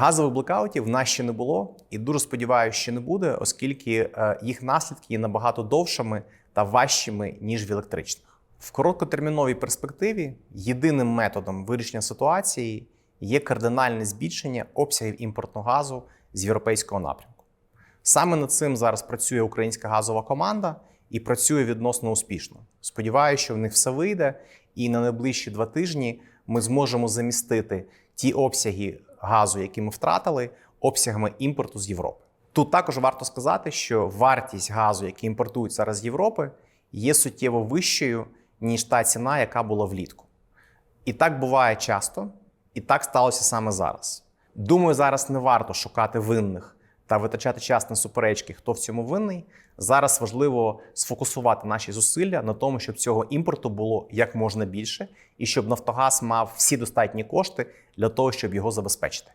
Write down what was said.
Газових блекаутів в нас ще не було, і дуже сподіваюся, що не буде, оскільки е, їх наслідки є набагато довшими та важчими ніж в електричних. В короткотерміновій перспективі єдиним методом вирішення ситуації є кардинальне збільшення обсягів імпортного газу з європейського напрямку. Саме над цим зараз працює українська газова команда і працює відносно успішно. Сподіваюся, що в них все вийде, і на найближчі два тижні ми зможемо замістити ті обсяги газу, який ми втратили, обсягами імпорту з Європи. Тут також варто сказати, що вартість газу, який імпортують зараз з Європи, є суттєво вищою, ніж та ціна, яка була влітку. І так буває часто, і так сталося саме зараз. Думаю, зараз не варто шукати винних та витрачати час на суперечки, хто в цьому винний. Зараз важливо сфокусувати наші зусилля на тому, щоб цього імпорту було як можна більше, і щоб Нафтогаз мав всі достатні кошти для того, щоб його забезпечити.